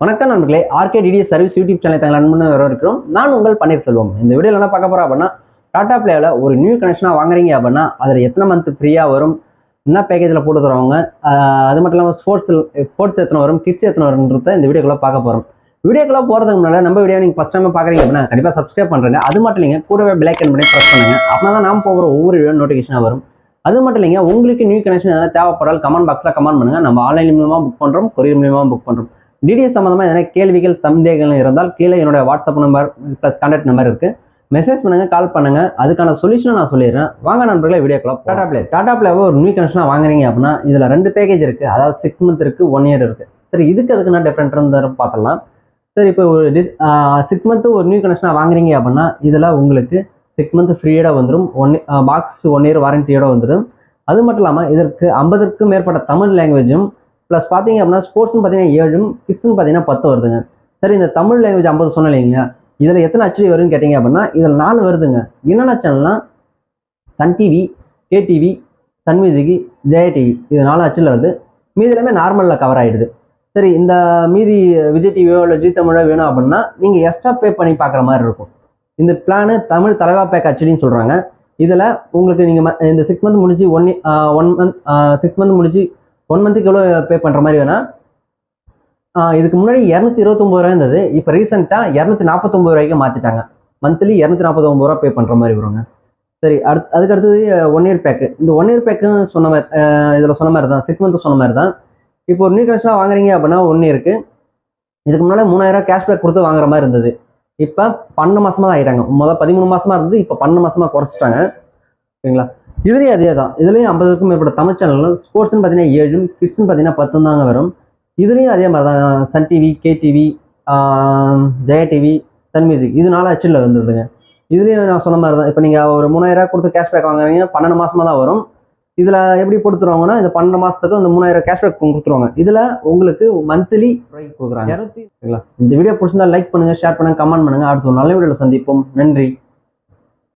வணக்கம் நண்பர்களே RK DTS service YouTube channel தங்கள் அன்புன்னு இருக்கிறோம் நான் உங்கள் பன்னீர்செல்வம் இந்த வீடியோவில் என்ன பார்க்க போகிறோம் அப்படின்னா டாடா பிளேவில் ஒரு நியூ கனெக்ஷனாக வாங்குறீங்க அப்படின்னா அதில் எத்தனை மந்த் ஃப்ரீயாக வரும் என்ன பேக்கேஜில் போட்டு தருவாங்க அது மட்டும் இல்லாமல் ஸ்போர்ட்ஸ் ஸ்போர்ட்ஸ் எத்தனை வரும் கிட்ஸ் எத்தனை வரும்ன்றத இந்த வீடியோக்குள்ளே பார்க்க போகிறோம் வீடியோக்குள்ளே போகிறதுக்கு முன்னாடி நம்ம வீடியோ நீங்கள் ஃபஸ்ட் டைம் பார்க்குறீங்க அப்படின்னா கண்டிப்பாக சப்ஸ்கிரைப் பண்ணுறேங்க அது மட்டும் இல்லைங்க கூடவே பிளாக் பண்ணி ப்ரெஸ் பண்ணுங்க. அப்படின்னா தான் நாம் போகிற ஒவ்வொரு வீடியோ நோட்டிஃபிகேஷனாக வரும். அது மட்டும் இல்லைங்க உங்களுக்கு நியூ கனெக்ஷன் எதாவது தேவைப்படால் கமெண்ட் பாக்ஸில் கமெண்ட் பண்ணுங்க. நம்ம ஆன்லைன் மூலமாக புக் பண்ணுறோம் கொரியர் மூலமாக புக் பண்ணுறோம் டிடிஎஸ் சம்மந்தமாக எதனா கேள்விகள் சந்தேகங்கள் இருந்தால் கீழே என்னோட WhatsApp number plus contact number இருக்குது மெசேஜ் பண்ணுங்க கால் பண்ணுங்க. அதுக்கான சொல்யூஷனை நான் சொல்லிடுறேன். வாங்க நண்பர்களே வீடியோக்குள்ள டாடா பிளே டாடா பிளேவை ஒரு நியூ கனெக்ஷனாக வாங்குறீங்க அப்படின்னா இதில் ரெண்டு பேக்கேஜ் இருக்குது அதாவது சிக்ஸ் மந்த் இருக்குது ஒன் இயர் இருக்குது சரி இதுக்கு அதுக்கு நான் டிஃப்ரெண்ட் பார்த்துடலாம். சரி இப்போ ஒரு சிக்ஸ் மந்த்து ஒரு நியூ கனெக்ஷனாக வாங்குறீங்க அப்படின்னா இதில் உங்களுக்கு சிக்ஸ் மந்த் ஃப்ரீயோட வந்துடும் ஒன் பாக்ஸ் ஒன் இயர் வாரண்டியோட வந்துடும் அது மட்டும் இல்லாமல் இதற்கு ஐம்பதுக்கும் மேற்பட்ட தமிழ் லாங்குவேஜும் ப்ளஸ் பார்த்தீங்க அப்படின்னா ஸ்போர்ட்ஸ்னு பார்த்தீங்கன்னா ஏழும் கிட்ஸ்னு பார்த்தீங்கன்னா பத்து வருதுங்க. சரி இந்த தமிழ் லாங்குவேஜ் ஐம்பது சொன்னேன் இல்லைங்களா? இதில் எத்தனை அச்சு வரும்னு கேட்டிங்க அப்படின்னா இதில் நாலு வருதுங்க. என்னென்ன சேனல்னால் Sun TV KTV Sun music Jaya TV இது நாலு அச்சில் வருது. மீதி எல்லாமே நார்மலில் கவர் ஆகிடுது சரி இந்த மீதி விஜய் டிவியோ இல்லை ஜி தமிழோ வேணும் அப்படின்னா நீங்கள் எக்ஸ்ட்ரா பே பண்ணி பார்க்குற மாதிரி இருக்கும். இந்த பிளானு தமிழ் தலைவா பேக் அச்சுன்னு சொல்கிறாங்க இதில் உங்களுக்கு நீங்கள் இந்த சிக்ஸ் மந்த் முடிஞ்சு one one month six month முடிஞ்சு ஒன் மந்த்துக்கு எவ்வளோ பே பண்ணுற மாதிரி வேணா? இதுக்கு முன்னாடி இரநூத்தி இருபத்தொம்பது ரூபா இருந்தது. இப்போ ரீசெண்டாக இரநூத்தி நாற்பத்தொம்பது ரூபாய்க்கு மாற்றிட்டாங்க மந்த்லி இரநூத்தி நாற்பத்தொம்பது ரூபா பே பண்ணுற மாதிரி வருங்க. சரி அடுத்து அதுக்கு அடுத்தது ஒன் இயர் பேக்கு இந்த ஒன் இயர் பேக்கு சொன்ன மாதிரி இதில் சொன்ன மாதிரி தான் சிக்ஸ் மந்த்து சொன்ன மாதிரி தான் இப்போ ஒரு நியூ கனெக்ஷனாக வாங்குறீங்க அப்படின்னா ஒன் இயருக்கு இதுக்கு முன்னாடி மூணாயிரம் கேஷ்பேக் கொடுத்து வாங்குற மாதிரி இருந்தது. இப்போ பன்னெண்டு மாதமாக தான் ஆகிட்டாங்க முதல் பதிமூணு மாதமாக இருந்தது இப்போ பன்னெண்டு மாதமாக குறைச்சிட்டாங்க. சரிங்களா? இதுலேயும் அதே தான் இதுலேயும் ஐம்பதுக்கும் மேற்பட்ட தமிழ் சேனல்கள் ஸ்போர்ட்ஸ்னு பார்த்தீங்கன்னா ஏழும் கிட்ஸ்னு பார்த்தீங்கன்னா பத்தும் தாங்க வரும். இதுலேயும் அதே மாதிரி தான் Sun TV K TV Jaya TV Sun music இது நாலு அச்சில் வந்துடுதுங்க இதுலேயும் நான் சொன்ன மாதிரி தான் இப்போ நீங்கள் ஒரு மூணாயிரம் கொடுத்து கேஷ்பேக் வாங்குறீங்க பன்னெண்டு மாசமா தான் வரும். இதில் எப்படி கொடுத்துருவாங்கன்னா இந்த பன்னெண்டு மாதத்துக்கு அந்த மூணாயிரம் கேஷ்பேக் கொடுத்துருவாங்க. இதில் உங்களுக்கு மந்த்லி கொடுக்குறாங்க. சரிங்களா? இந்த வீடியோ பிடிச்சிருந்தா லைக் பண்ணுங்கள் ஷேர் பண்ணுங்கள் கமெண்ட் பண்ணுங்கள் அடுத்த ஒரு நல்ல வீடியோவில் சந்திப்போம். நன்றி.